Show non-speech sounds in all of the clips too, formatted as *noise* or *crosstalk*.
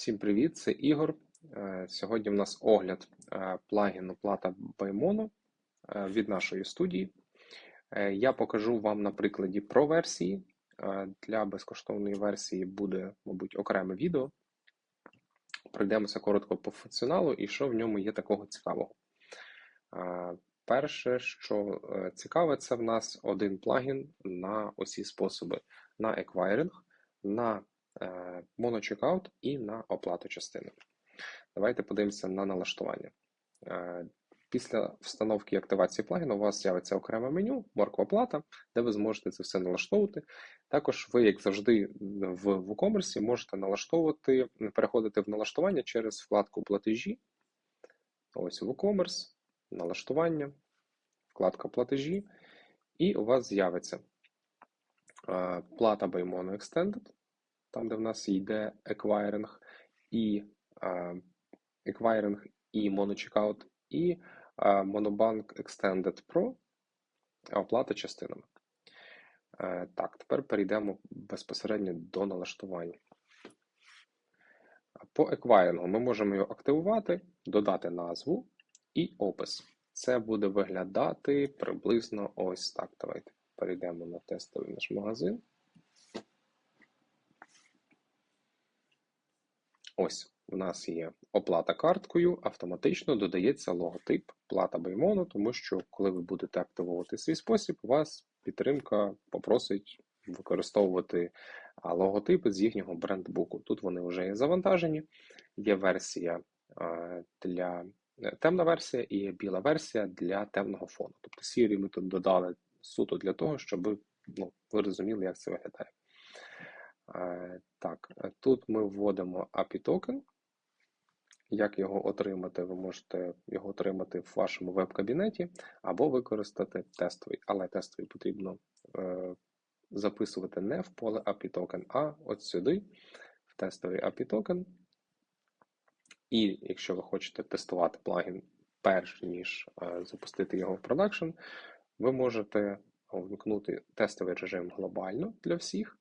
Всім привіт, це Ігор. Е, Сьогодні в нас огляд е, плагіну плата Baymono е, від нашої студії. Я покажу вам на прикладі про версії. Для безкоштовної версії буде, мабуть, окреме відео. Пройдемося коротко по функціоналу і що в ньому є такого цікавого. Перше, що цікаве, це в нас один плагін на усі способи: на еквайринг, на е, моночекаут і на оплату частини. Давайте подивимося на налаштування. Е, Після встановки і активації плагіну у вас з'явиться окреме меню, морква плата, де ви зможете це все налаштовувати. Також ви, як завжди, в WooCommerce можете налаштовувати, переходити в налаштування через вкладку платежі. Ось WooCommerce, налаштування, вкладка платежі, і у вас з'явиться е, плата Baymono Extended, там, де в нас йде еквайринг, і еквайринг і моночекаут, і Monobank Extended Pro, оплата частинами. Е, Так, тепер перейдемо безпосередньо до налаштування. По еквайрингу ми можемо його активувати, додати назву і опис. Це буде виглядати приблизно ось так. Давайте перейдемо на тестовий наш магазин. Ось у нас є оплата карткою, автоматично додається логотип плата Baymono, тому що коли ви будете активувати свій спосіб, у вас підтримка попросить використовувати логотипи з їхнього брендбуку. Тут вони вже є завантажені. Є версія для е, темна версія і біла версія для темного фону. Тобто сірі ми тут додали суто для того, щоб ну, ви розуміли, як це виглядає. Е, Так, е, тут ми вводимо API токен. Як його отримати? Ви можете його отримати в вашому веб-кабінеті або використати тестовий. Але тестовий потрібно е, записувати не в поле API токен, а от сюди, в тестовий API токен. І якщо ви хочете тестувати плагін перш ніж е, запустити його в продакшн, ви можете вмкнути тестовий режим глобально для всіх.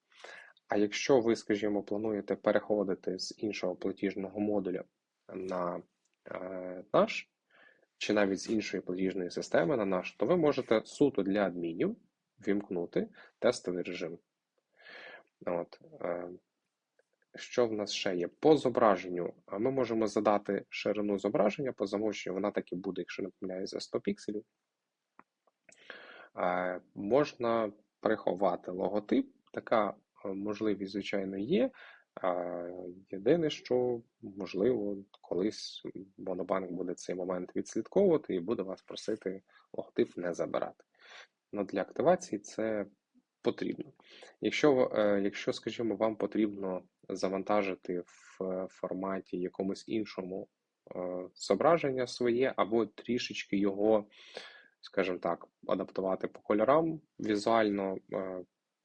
А якщо ви, скажімо, плануєте переходити з іншого платіжного модуля на е, наш, чи навіть з іншої платіжної системи на наш, то ви можете суто для адмінів вімкнути тестовий режим. От, е, що в нас ще є? По зображенню ми можемо задати ширину зображення по замовченню, вона так і буде, якщо не помиляюсь, за 100 пікселів. Е, можна приховати логотип, така можливість, звичайно, є. Єдине, що, можливо, колись Монобанк буде цей момент відслідковувати і буде вас просити логотип не забирати. Но для активації це потрібно. Якщо, якщо, скажімо, вам потрібно завантажити в форматі якомусь іншому зображення своє, або трішечки його, скажімо так, адаптувати по кольорам візуально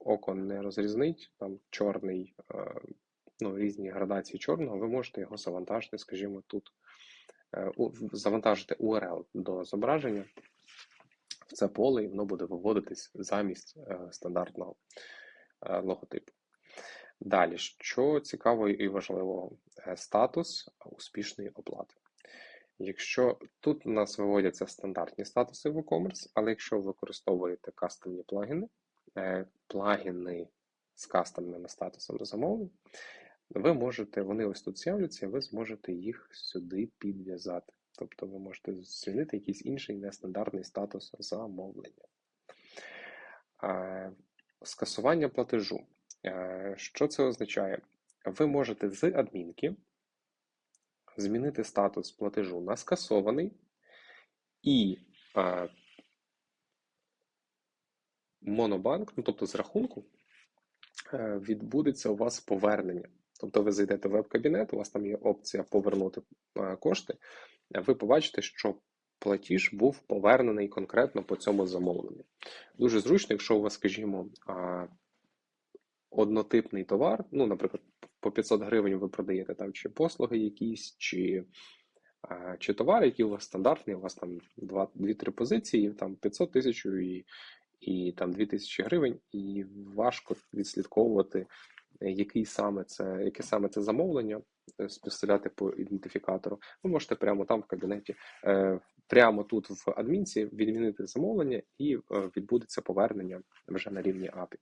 око не розрізнить, там чорний, ну, різні градації чорного, ви можете його завантажити, скажімо, тут, завантажити URL до зображення в це поле, і воно буде виводитись замість стандартного логотипу. Далі, що цікавого і важливого, статус успішної оплати. Якщо тут у нас виводяться стандартні статуси в WooCommerce, але якщо ви використовуєте кастомні плагіни, плагіни з кастомними статусами замовлень, ви можете, вони ось тут з'являться, і ви зможете їх сюди підв'язати. Тобто ви можете змінити якийсь інший нестандартний статус замовлення. Скасування платежу. Що це означає? Ви можете з адмінки змінити статус платежу на скасований і Монобанк, ну тобто з рахунку, е, відбудеться у вас повернення. Тобто ви зайдете в веб-кабінет, у вас там є опція повернути е, кошти, ви побачите, що платіж був повернений конкретно по цьому замовленню. Дуже зручно, якщо у вас, скажімо, однотипний товар, ну, наприклад, по 500 гривень ви продаєте там чи послуги якісь, чи чи товар, який у вас стандартний, у вас там 2-3 позиції, там 500 тисяч і і там 2000 гривень, і важко відслідковувати е, який саме це, яке саме це замовлення, е, спостерігати по ідентифікатору, ви можете прямо там в кабінеті, е, прямо тут в адмінці відмінити замовлення і відбудеться повернення вже на рівні API.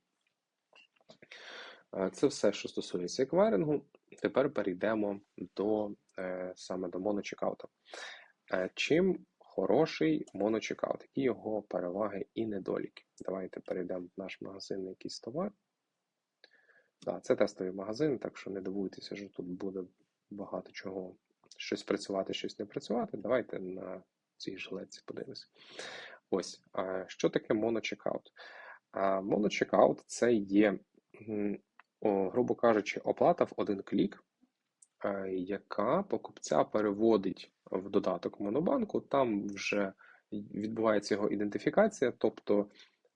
Це все, що стосується еквайрингу. Тепер перейдемо до саме до моночекаута. Е, Чим хороший моночекаут? Які його переваги і недоліки? Давайте перейдемо в наш магазин на якийсь товар. Да, це тестовий магазин, так що не дивуйтеся, що тут буде багато чого щось працювати, щось не працювати. Давайте на цій жилетці подивимося. Ось, що таке моночекаут? Моночекаут це є, грубо кажучи, оплата в один клік, е, яка покупця переводить в додаток Монобанку. Там вже відбувається його ідентифікація, тобто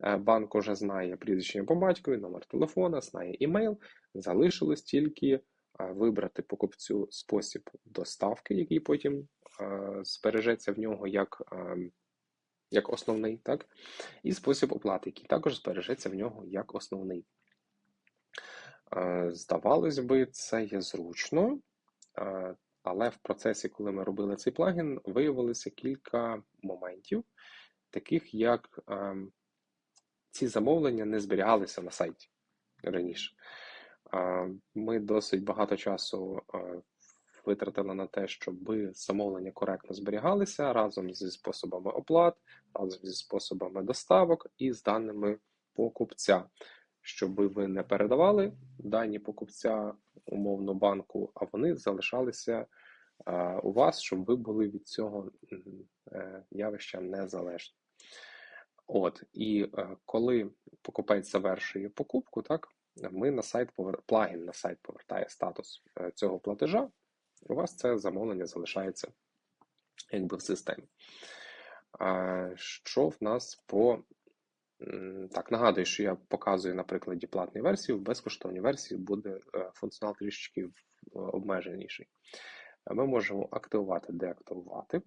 е, банк уже знає прізвище по батькові, номер телефона, знає імейл. Залишилось тільки е, вибрати покупцю спосіб доставки, який потім е, збережеться в нього як, як основний, так? і спосіб оплати, який також збережеться в нього як основний. Здавалось би, це є зручно, але в процесі, коли ми робили цей плагін, виявилося кілька моментів, таких як ем, ці замовлення не зберігалися на сайті раніше. Е, Ми досить багато часу е, витратили на те, щоб замовлення коректно зберігалися разом зі способами оплат, разом зі способами доставок і з даними покупця, щоб ви не передавали дані покупця умовно банку, а вони залишалися е, у вас, щоб ви були від цього е, явища незалежні. От, і е, коли покупець завершує покупку, так, ми на сайт повер... плагін на сайт повертає статус цього платежа, у вас це замовлення залишається якби в системі. Що в нас по. Так, нагадую, що я показую на прикладі платної версії, в безкоштовній версії буде е, функціонал трішечки обмеженіший. Е, Ми можемо активувати, деактивувати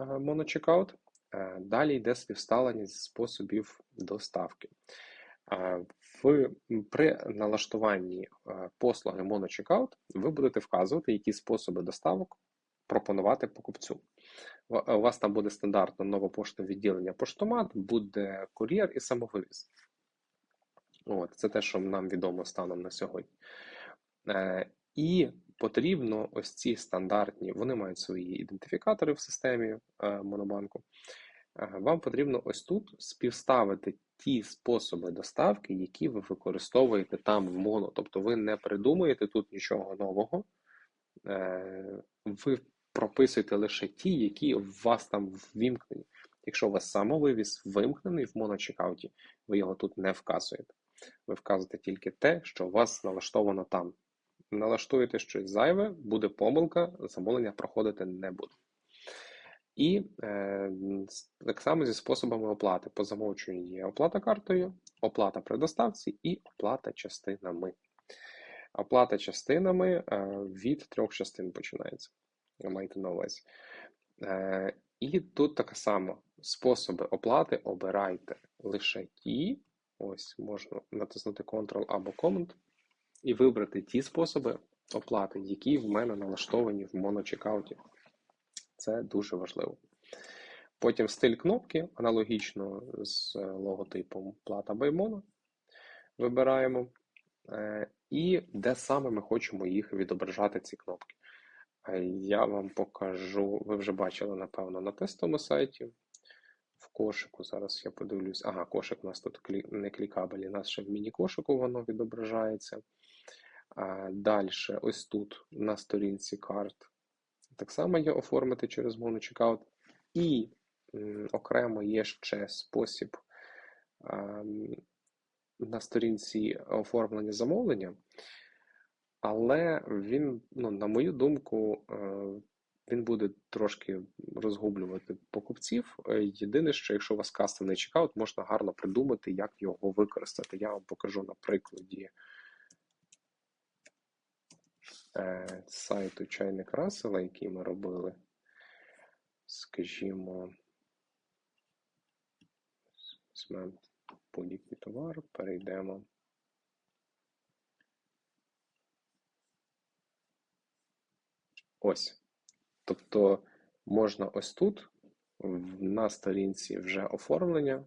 е, моночекаут. Е, Далі йде співставлення зі способів доставки. Е, В, при налаштуванні е, послуги моночекаут ви будете вказувати, які способи доставок пропонувати покупцю. Е, У вас там буде стандартно нове поштове відділення поштомат, буде кур'єр і самовивіз. От, це те, що нам відомо станом на сьогодні. Е, і потрібно ось ці стандартні, вони мають свої ідентифікатори в системі е, Монобанку. Е, Вам потрібно ось тут співставити ті способи доставки, які ви використовуєте там в моно. Тобто ви не придумуєте тут нічого нового, Е, ви прописуєте лише ті, які у вас там ввімкнені. Якщо у вас самовивіз вимкнений в моночекауті, ви його тут не вказуєте. Ви вказуєте тільки те, що у вас налаштовано там. Налаштуєте щось зайве, буде помилка, замовлення проходити не буде. І е, так само зі способами оплати. По замовченню є оплата картою, оплата при доставці і оплата частинами. Оплата частинами е, від трьох частин починається. Маєте на увазі. Е, І тут така сама. Способи оплати обирайте лише ті. Ось можна натиснути Ctrl або Command і вибрати ті способи оплати, які в мене налаштовані в моночекауті. Це дуже важливо. Потім стиль кнопки, аналогічно з логотипом плата Баймона. Вибираємо. Е, І де саме ми хочемо їх відображати, ці кнопки. Е, Я вам покажу, ви вже бачили, напевно, на тестовому сайті. В кошику. Зараз я подивлюсь. Ага, кошик у нас тут не клікабель, у нас ще в міні-кошику воно відображається. Далі, ось тут на сторінці карт. Так само є оформити через моночекаут. І м, окремо є ще спосіб ем, на сторінці оформлення замовлення, але він, ну, на мою думку, е, він буде трошки розгублювати покупців. Е, Єдине, що якщо у вас кастомний чекаут, можна гарно придумати, як його використати. Я вам покажу на прикладі е, сайту Чайник Расела, який ми робили. Скажімо, візьмемо будь-який товар, перейдемо Ось. Тобто можна ось тут, на сторінці вже оформлення,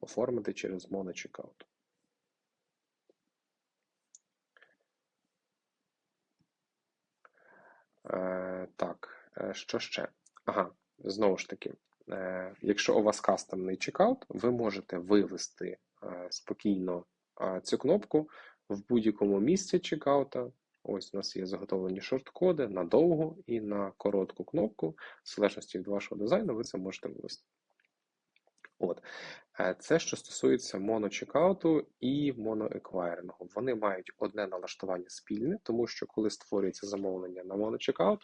оформити через monocheckout. Е, так, е, що ще? Ага, знову ж таки, е, якщо у вас кастомний чекаут, ви можете вивести е, спокійно е, цю кнопку в будь-якому місці чекаута. Ось у нас є заготовлені шорт-коди на довгу і на коротку кнопку. В залежності від вашого дизайну, ви це можете вивести. От. Е, Це що стосується моночекауту і моноеквайрингу. Вони мають одне налаштування спільне, тому що коли створюється замовлення на моночекаут,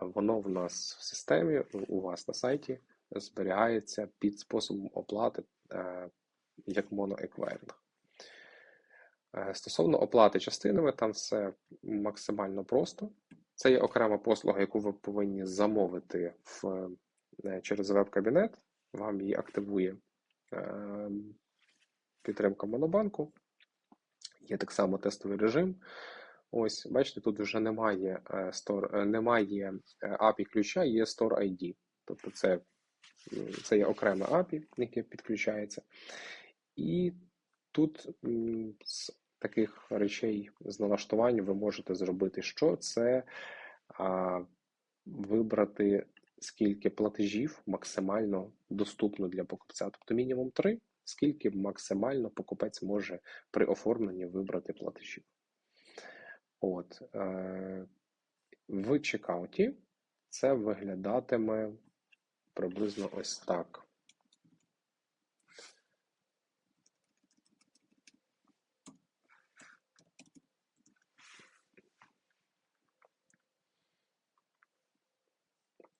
воно в нас в системі, у вас на сайті зберігається під способом оплати е, як моноеквайринг. Е, Стосовно оплати частинами, там все максимально просто. Це є окрема послуга, яку ви повинні замовити в, е, через веб-кабінет. Вам її активує е, підтримка Монобанку. Є так само тестовий режим. Ось, бачите, тут вже немає, store, немає API ключа, є Store ID. Тобто це, це є окреме API, яке підключається. І тут з таких речей з налаштувань ви можете зробити що? Це а, вибрати скільки платежів максимально доступно для покупця, тобто мінімум 3, скільки максимально покупець може при оформленні вибрати платежів. От, е, в чекауті це виглядатиме приблизно ось так.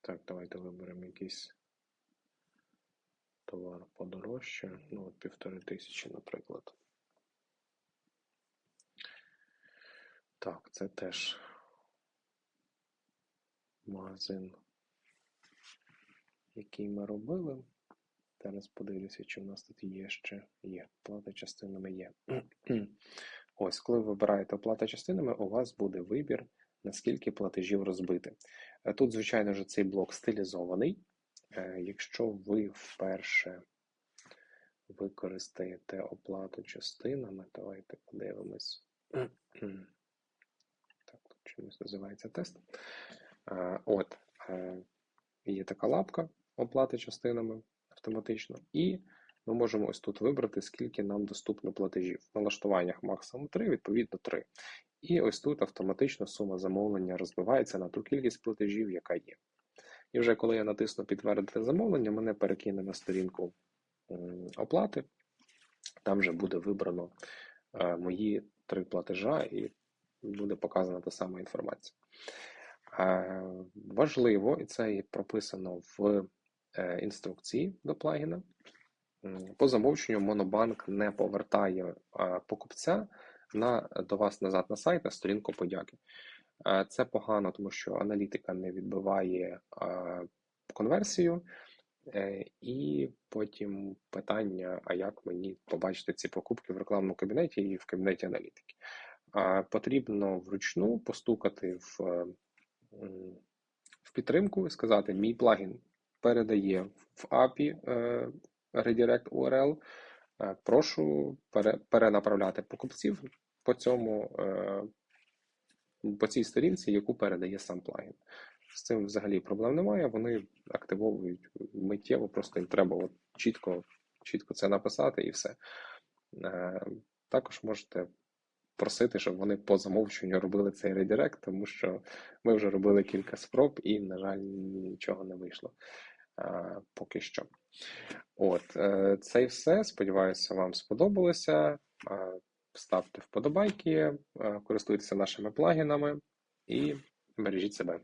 Так, давайте виберемо якийсь товар подорожче. Ну, от півтори тисячі, наприклад. Так, це теж магазин, який ми робили. Зараз подивлюся, чи в нас тут є ще є. Плата частинами є. *clears throat* Ось, коли ви вибираєте оплата частинами, у вас буде вибір, наскільки платежів розбити. Е, Тут, звичайно ж, цей блок стилізований. Е, Якщо ви вперше використаєте оплату частинами, давайте подивимось. *clears throat* Так, тут чомусь називається тест. Е, От, є така лапка оплати частинами автоматично, і ми можемо ось тут вибрати, скільки нам доступно платежів. В налаштуваннях максимум 3, відповідно 3. І ось тут автоматично сума замовлення розбивається на ту кількість платежів, яка є. І вже коли я натисну підтвердити замовлення, мене перекине на сторінку оплати. Там вже буде вибрано е, мої три платежа і буде показана та сама інформація. Е, Важливо, і це і прописано в е, інструкції до плагіна. По замовченню Монобанк не повертає покупця на, до вас назад на сайт на сторінку подяки. Е, Це погано, тому що аналітика не відбиває е, конверсію, Е, і потім питання: а як мені побачити ці покупки в рекламному кабінеті і в кабінеті аналітики? Потрібно вручну постукати в, в підтримку і сказати: мій плагін передає в API Redirect URL. Прошу перенаправляти покупців по цьому е, по цій сторінці, яку передає сам плагін. З цим взагалі проблем немає. Вони активовують миттєво, просто їм треба от чітко, чітко це написати і все. Е, Також можете просити, щоб вони по замовченню робили цей редирект, тому що ми вже робили кілька спроб і, на жаль, нічого не вийшло е, поки що. От, це і все. Сподіваюся, вам сподобалося. Ставте вподобайки, е, користуйтеся нашими плагінами і бережіть себе.